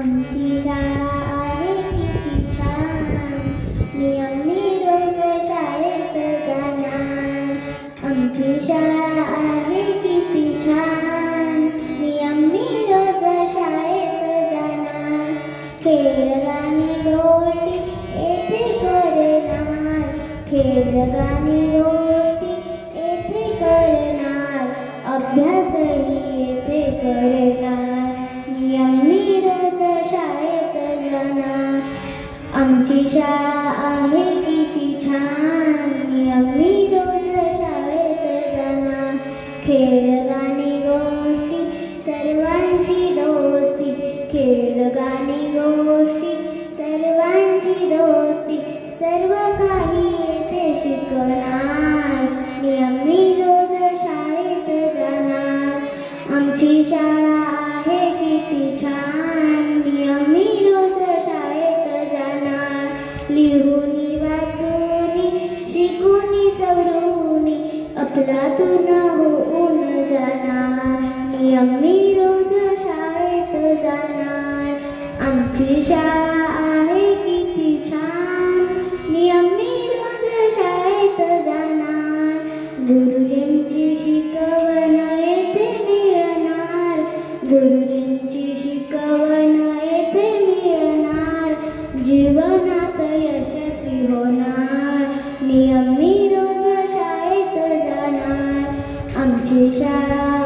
आमची शाळा आहे किती छान नियमी रोज शाळेत जाणार आमची शाळा आहे किती छान नियमी रोज शाळेत जाणार खेळगाणी गोष्टी येथे करणार खेळगाणी गोष्टी आमची शाळा आहे किती छान. नियमी रोज शाळेत जाणार. खेळ गाणी गोष्टी सर्वांची दोस्ती. खेळ गाणी गोष्टी सर्वांची दोस्ती. सर्व काही येथे शिकणार. नियमी रोज शाळेत जाणार. आमची शाळा आहे किती छान. लिहूनी वाचूनी शिकूनी चौरूनी अफलातून होऊन जाणार. नियमी रोज शाळेत जाणार. आमची शाळा आहे किती छान. नियमी रोज शाळेत जाणार. गुरुजींची शिकवण येथे मिळणार. गुरुजी Shara.